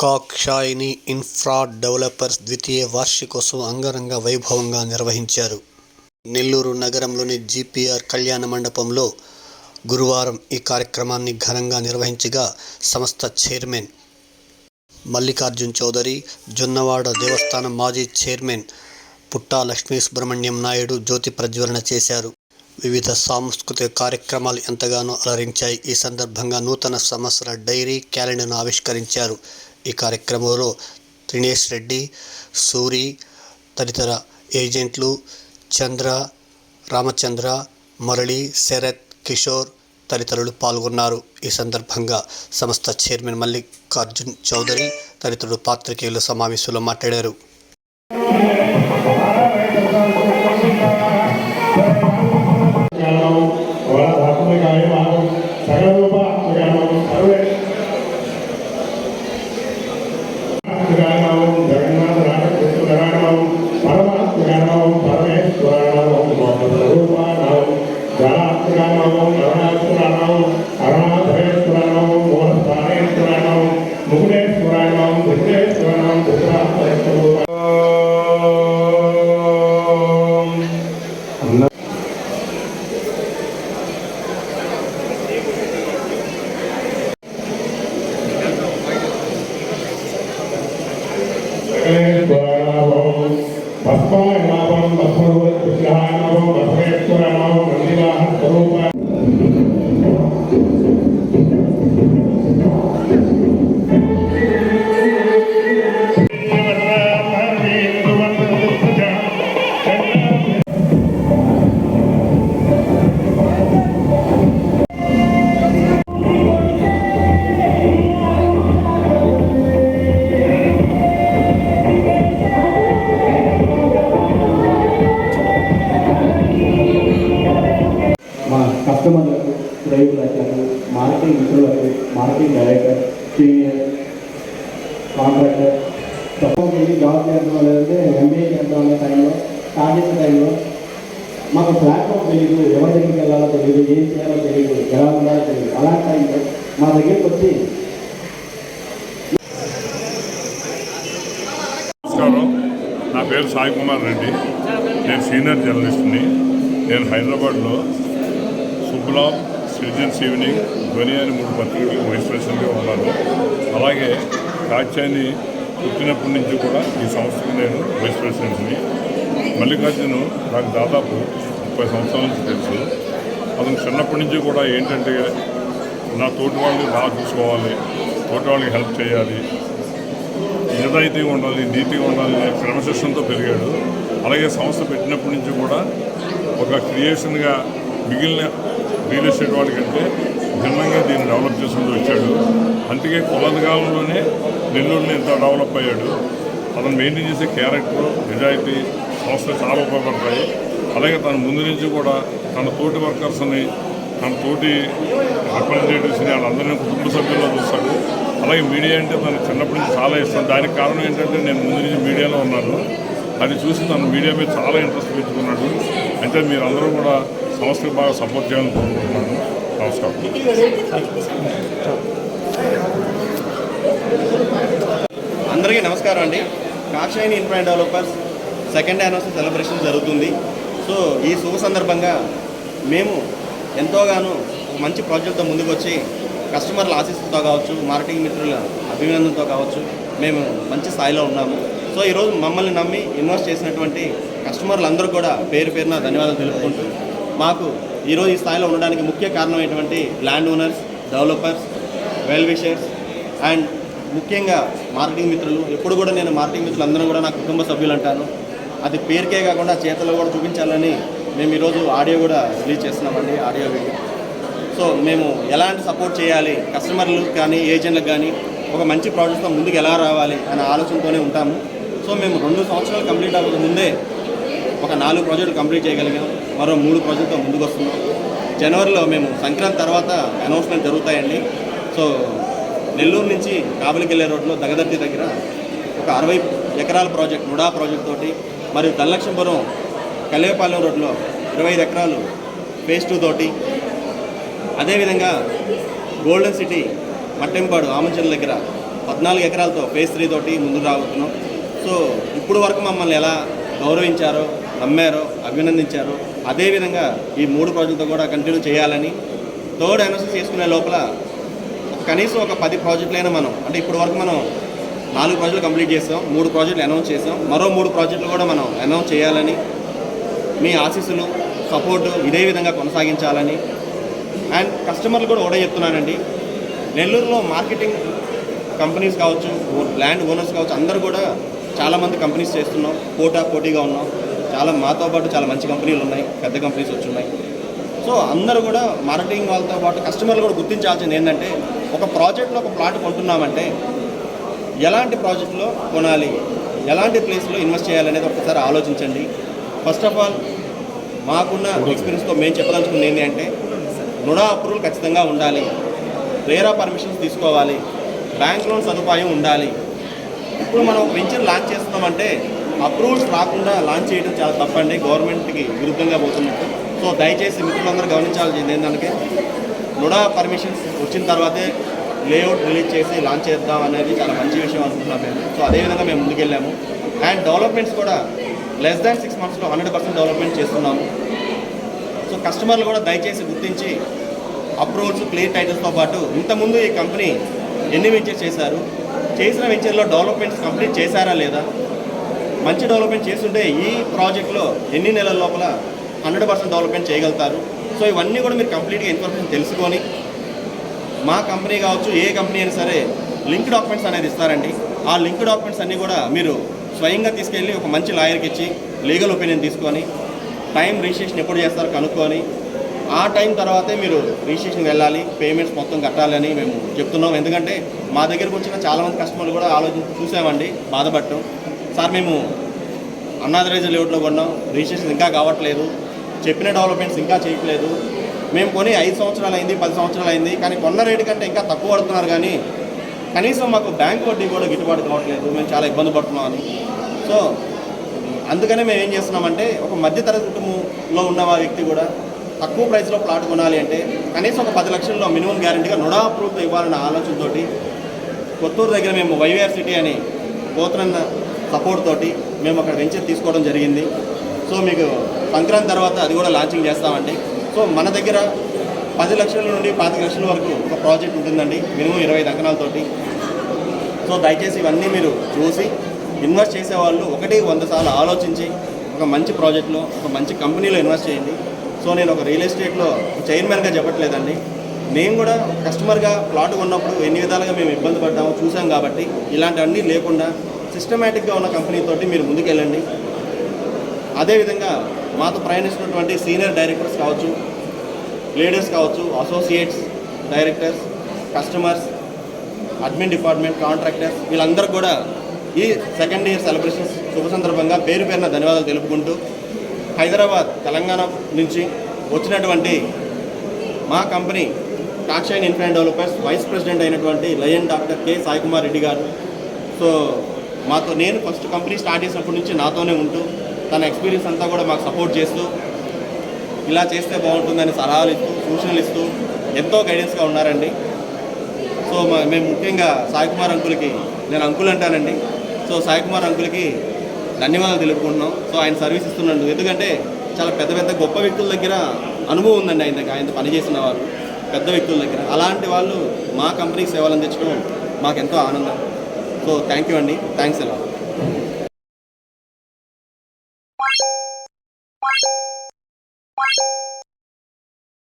కాక్షాయిని infra developers ద్వితీయ వార్షికోత్సవం అంగరంగ వైభవంగా నిర్వహించారు. నెల్లూరు నగరంలోని జీపీఆర్ కళ్యాణ మండపంలో గురువారం ఈ కార్యక్రమాన్ని ఘనంగా నిర్వహించగా సంస్థ చైర్మన్ మల్లికార్జున్ చౌదరి జొన్నవాడ దేవస్థానం మాజీ చైర్మన్ పుట్టా లక్ష్మీ సుబ్రహ్మణ్యం నాయుడు జ్యోతి ప్రజ్వలన చేశారు. వివిధ సాంస్కృతిక కార్యక్రమాలు ఎంతగానో అలరించాయి. ఈ సందర్భంగా నూతన సంవత్సర డైరీ క్యాలెండర్ను ఆవిష్కరించారు. ఈ కార్యక్రమంలో త్రినేష్ రెడ్డి సూరి తదితర ఏజెంట్లు చంద్ర రామచంద్ర మురళి శరత్ కిషోర్ తదితరులు పాల్గొన్నారు. ఈ సందర్భంగా సంస్థ చైర్మన్ మల్లికార్జున్ చౌదరి తదితరులు పాత్రికేయుల సమావేశంలో మాట్లాడారు. తప్పకుండా జాబ్ చేద్దాం లేదంటే ఎంబీఏ చేద్దాం అనే టైంలో స్టార్ట్ చేసే టైంలో మాకు ప్లాట్ఫామ్ తెలియదు ఎవరి దగ్గరికి వెళ్ళాలో తెలియదు ఏం చేయాలో తెలియదు ఎలా ఉండాలో తెలియదు అలాంటి టైంలో మా దగ్గరికి వచ్చి నమస్కారం. నా పేరు సాయి కుమార్ రెడ్డి. నేను సీనియర్ జర్నలిస్ట్ని. నేను హైదరాబాద్లో సుబ్లాబ్ సిటిజన్స్ ఈవినింగ్ ధ్వని అని మూడు పత్రికలకు వైస్ ప్రెసిడెంట్గా ఉన్నాను. అలాగే కాచాని పుట్టినప్పటి నుంచి కూడా ఈ సంస్థకు నేను వైస్ ప్రెసిడెంట్ని. మల్లికార్జును నాకు దాదాపు ముప్పై సంవత్సరాల నుంచి తెలుసు. అతను చిన్నప్పటి నుంచి కూడా ఏంటంటే నా తోటి వాళ్ళని బాగా చూసుకోవాలి తోటి వాళ్ళకి హెల్ప్ చేయాలి. నిజాయితీగా ఉండాలి నీతిగా ఉండాలి అనే క్రమశిక్షణతో పెరిగాడు. అలాగే సంస్థ పెట్టినప్పటి నుంచి కూడా ఒక క్రియేషన్గా మిగిలిన రియల్ ఎస్టేట్ వాళ్ళకంటే భిన్నంగా దీన్ని డెవలప్ చేసుకుంటూ వచ్చాడు. అందుకే కొలది కాలంలోనే నెల్లూరులో ఇంత డెవలప్ అయ్యాడు. అతను మెయింటైన్ చేసే క్యారెక్టర్ నిజాయితీ సంస్థ చాలా ఉపయోగపడతాయి. అలాగే తన ముందు నుంచి కూడా తన తోటి వర్కర్స్ని తన తోటి రిప్రజెంటేటివ్స్ని వాళ్ళందరినీ కుటుంబ సభ్యుల్లో చూస్తాడు. అలాగే మీడియా అంటే తను చిన్నప్పటి నుంచి చాలా ఇష్టం. దానికి కారణం ఏంటంటే నేను ముందు నుంచి మీడియాలో ఉన్నాను. అది చూసి తను మీడియా మీద చాలా ఇంట్రెస్ట్ పెంచుకున్నాడు. అంటే మీరందరూ కూడా సంస్థకు బాగా సపోర్ట్ చేయాలని కోరుకుంటున్నాను. నమస్కారం. అందరికీ నమస్కారం అండి. Kakshayini infra developers second anniversary celebration జరుగుతుంది. సో ఈ శుభ సందర్భంగా మేము ఎంతోగానో ఒక మంచి ప్రాజెక్ట్తో ముందుకు వచ్చి కస్టమర్ల ఆశీస్సుతో కావచ్చు మార్కెటింగ్ మిత్రుల అభినందనతో కావచ్చు మేము మంచి స్థాయిలో ఉన్నాము. సో ఈరోజు మమ్మల్ని నమ్మి ఇన్వెస్ట్ చేసినటువంటి కస్టమర్లు అందరూ కూడా పేరు పేరున ధన్యవాదాలు తెలుపుకుంటూ మాకు ఈరోజు ఈ స్థాయిలో ఉండడానికి ముఖ్య కారణం ఏంటంటే land owners developers well wishers and ముఖ్యంగా మార్కెటింగ్ మిత్రులు. ఎప్పుడు కూడా నేను మార్కెటింగ్ మిత్రులు అందరం కూడా నా కుటుంబ సభ్యులు అంటాను. అది పేరుకే కాకుండా చేతలో కూడా చూపించాలని మేము ఈరోజు ఆడియో కూడా రిలీజ్ చేస్తున్నామండి ఆడియో వీడియో సో మేము ఎలాంటి సపోర్ట్ చేయాలి? కస్టమర్లు కానీ ఏజెంట్లకు కానీ ఒక మంచి ప్రాజెక్ట్తో ముందుకు ఎలా రావాలి అనే ఆలోచనతోనే ఉంటాము. సో మేము రెండు సంవత్సరాలు కంప్లీట్ అవ్వక ముందే ఒక నాలుగు ప్రాజెక్టులు కంప్లీట్ చేయగలిగాం. మరో మూడు ప్రాజెక్టుతో ముందుకు వస్తున్నాం జనవరిలో మేము సంక్రాంతి తర్వాత అనౌన్స్మెంట్ జరుగుతాయండి. సో నెల్లూరు నుంచి కాబలికెళ్ళే రోడ్లో దగదర్తి దగ్గర ఒక అరవై ఎకరాల ప్రాజెక్ట్ ముడా ప్రాజెక్ట్ తోటి మరియు దల్లక్షంపురం కల్లేపాలెం రోడ్లో ఇరవై ఐదు ఎకరాలు ఫేజ్ టూ తోటి అదేవిధంగా గోల్డెన్ సిటీ మట్టెంపాడు ఆమంచెల దగ్గర పద్నాలుగు ఎకరాలతో ఫేజ్ త్రీ తోటి ముందుకు రాబోతున్నాం. సో ఇప్పుడు వరకు మమ్మల్ని ఎలా గౌరవించారో నమ్మారో అభినందించారో అదేవిధంగా ఈ మూడు ప్రాజెక్టులతో కూడా కంటిన్యూ చేయాలని థర్డ్ అనౌన్స్ చేసుకునే లోపల కనీసం ఒక పది ప్రాజెక్టులైనా మనం అంటే ఇప్పుడు వరకు మనం నాలుగు ప్రాజెక్టులు కంప్లీట్ చేసాం మూడు ప్రాజెక్టులు అనౌన్స్ చేసాం మరో మూడు ప్రాజెక్టులు కూడా మనం అనౌన్స్ చేయాలని మీ ఆశీస్సులు సపోర్టు ఇదే విధంగా కొనసాగించాలని. అండ్ కస్టమర్లు కూడా ఒకటే చెప్తున్నానండి నెల్లూరులో మార్కెటింగ్ కంపెనీస్ కావచ్చు ల్యాండ్ ఓనర్స్ కావచ్చు అందరూ కూడా చాలామంది కంపెనీస్ చేస్తున్నాం పోటా పోటీగా ఉన్నాం. చాలా మాతో పాటు చాలా మంచి కంపెనీలు ఉన్నాయి పెద్ద కంపెనీస్ వచ్చి ఉన్నాయి సో అందరూ కూడా మార్కెటింగ్ వాళ్ళతో పాటు కస్టమర్లు కూడా గుర్తించాల్సింది ఏంటంటే ఒక ప్రాజెక్ట్లో ఒక ప్లాట్ కొంటున్నామంటే ఎలాంటి ప్రాజెక్ట్లో కొనాలి ఎలాంటి ప్లేస్లో ఇన్వెస్ట్ చేయాలనేది ఒకసారి ఆలోచించండి. ఫస్ట్ ఆఫ్ ఆల్ మాకున్న ఎక్స్పీరియన్స్తో మేము చెప్పదలుచుకుంది ఏంటి అంటే రుణ అప్రూవల్ ఖచ్చితంగా ఉండాలి రేరా పర్మిషన్స్ తీసుకోవాలి బ్యాంక్ లోన్ సదుపాయం ఉండాలి. ఇప్పుడు మనం వెంచర్ లాంచ్ చేస్తున్నామంటే అప్రూవల్స్ రాకుండా లాంచ్ చేయడం చాలా తప్పండి. గవర్నమెంట్కి విరుద్ధంగా పోతున్నట్టు. సో దయచేసి మిత్రులందరూ గమనించాల్సింది ఏంటంటే నుడా పర్మిషన్స్ వచ్చిన తర్వాతే లేఅవుట్ రిలీజ్ చేసి లాంచ్ చేద్దాం అనేది చాలా మంచి విషయం అనుకుంటున్నాం మేము. సో అదేవిధంగా మేము ముందుకెళ్ళాము. అండ్ డెవలప్మెంట్స్ కూడా లెస్ దాన్ సిక్స్ మంత్స్లో హండ్రెడ్ పర్సెంట్ డెవలప్మెంట్ చేస్తున్నాము. సో కస్టమర్లు కూడా దయచేసి గుర్తించి అప్రూవల్స్ క్లియర్ టైటిల్స్తో పాటు ఇంతకుముందు ఈ కంపెనీ ఎన్ని వెంచర్స్ చేశారు? చేసిన వెంచర్లో డెవలప్మెంట్స్ కంప్లీట్ చేశారా లేదా? మంచి డెవలప్మెంట్ చేస్తుంటే ఈ ప్రాజెక్ట్లో ఎన్ని నెలల లోపల హండ్రెడ్ పర్సెంట్ డెవలప్మెంట్ చేయగలుగుతారు? సో ఇవన్నీ కూడా మీరు కంప్లీట్గా ఇన్ఫర్మేషన్ తెలుసుకొని మా కంపెనీ కావచ్చు ఏ కంపెనీ అయినా సరే లింక్ డాక్యుమెంట్స్ అనేది ఇస్తారండి. ఆ లింక్ డాక్యుమెంట్స్ అన్నీ కూడా మీరు స్వయంగా తీసుకెళ్ళి ఒక మంచి లాయర్కి ఇచ్చి లీగల్ ఒపీనియన్ తీసుకొని టైం రిజిస్ట్రేషన్ ఎప్పుడు చేస్తారో కనుక్కొని ఆ టైం తర్వాతే మీరు రిజిస్ట్రేషన్ వెళ్ళాలి పేమెంట్స్ మొత్తం కట్టాలని మేము చెప్తున్నాం. ఎందుకంటే మా దగ్గరకు వచ్చిన చాలామంది కస్టమర్లు కూడా ఆలోచించి చూసామండి బాధపడటం సార్ మేము అన్నాదరేజ్ లేఅవుట్లో కొన్నాం. రిజిస్ట్రేషన్ ఇంకా కావట్లేదు. చెప్పిన డెవలప్మెంట్స్ ఇంకా చేయట్లేదు. మేము కొని ఐదు సంవత్సరాలు అయింది పది సంవత్సరాలు అయింది. కానీ కొన్న రేటు కంటే ఇంకా తక్కువ పడుతున్నారు కానీ కనీసం మాకు బ్యాంక్ వడ్డీ కూడా గిట్టుబాటు కావట్లేదు. మేము చాలా ఇబ్బంది పడుతున్నామని. సో అందుకనే మేము ఏం చేస్తున్నామంటే ఒక మధ్యతరగతి కుటుంబంలో ఉన్న వ్యక్తి కూడా తక్కువ ప్రైస్లో ప్లాట్ కొనాలి అంటే కనీసం ఒక పది లక్షల్లో మినిమం గ్యారంటీగా నుడా అప్రూవ్తో ఇవ్వాలన్న ఆలోచనతోటి కొత్తూరు దగ్గర మేము వైవిఆర్ సిటీ అని పోతున్న సపోర్ట్ తోటి మేము అక్కడ వెంచర్ తీసుకోవడం జరిగింది. సో మీకు సంక్రాంతి తర్వాత అది కూడా లాంచింగ్ చేస్తామండి. సో మన దగ్గర పది లక్షల నుండి పాతిక లక్షల వరకు ఒక ప్రాజెక్ట్ ఉంటుందండి. మినిమం ఇరవై అంకణాలతోటి సో దయచేసి ఇవన్నీ మీరు చూసి ఇన్వెస్ట్ చేసే వాళ్ళు ఒకటి వంద సార్లు ఆలోచించి ఒక మంచి ప్రాజెక్ట్లో ఒక మంచి కంపెనీలో ఇన్వెస్ట్ చేయండి. సో నేను ఒక రియల్ ఎస్టేట్లో చైర్మన్గా చెప్పట్లేదండి. మేము కూడా కస్టమర్గా ప్లాట్ ఉన్నప్పుడు ఎన్ని విధాలుగా మేము ఇబ్బంది పడ్డాము చూసాం కాబట్టి ఇలాంటివన్నీ లేకుండా సిస్టమేటిక్గా ఉన్న కంపెనీతో మీరు ముందుకెళ్ళండి. అదేవిధంగా మాతో ప్రయాణిస్తున్నటువంటి సీనియర్ డైరెక్టర్స్ కావచ్చు లీడర్స్ కావచ్చు associates directors customers admin department contractors వీళ్ళందరూ కూడా ఈ సెకండ్ ఇయర్ సెలబ్రేషన్స్ శుభ సందర్భంగా పేరు పేరున ధన్యవాదాలు తెలుపుకుంటూ హైదరాబాద్ తెలంగాణ నుంచి వచ్చినటువంటి మా company Kakshayan infra developers vice president అయినటువంటి lion doctor K Saikumar Reddy garu. So మాతో నేను ఫస్ట్ కంపెనీ స్టార్ట్ చేసినప్పటి నుంచి నాతోనే ఉంటూ తన ఎక్స్పీరియన్స్ అంతా కూడా మాకు సపోర్ట్ చేస్తూ ఇలా చేస్తే బాగుంటుందని సలహాలు ఇస్తూ సూచనలు ఇస్తూ ఎంతో గైడెన్స్గా ఉన్నారండి. సో మా- మేము ముఖ్యంగా సాయి కుమార్ అంకుల్కి నేను అంకుల్ అంటానండి. సో సాయి కుమార్ అంకుల్కి ధన్యవాదాలు తెలుపుకుంటున్నాం. సో ఆయన సర్వీస్ ఇస్తున్నాడు ఎందుకంటే చాలా పెద్ద పెద్ద గొప్ప వ్యక్తుల దగ్గర అనుభవం ఉందండి ఆయన ఆయన పనిచేసిన వారు పెద్ద వ్యక్తుల దగ్గర. అలాంటి వాళ్ళు మా కంపెనీకి సేవలు అందించడం మాకెంతో ఆనందం. సో థ్యాంక్ యూ అండి. థ్యాంక్స్ ఎలా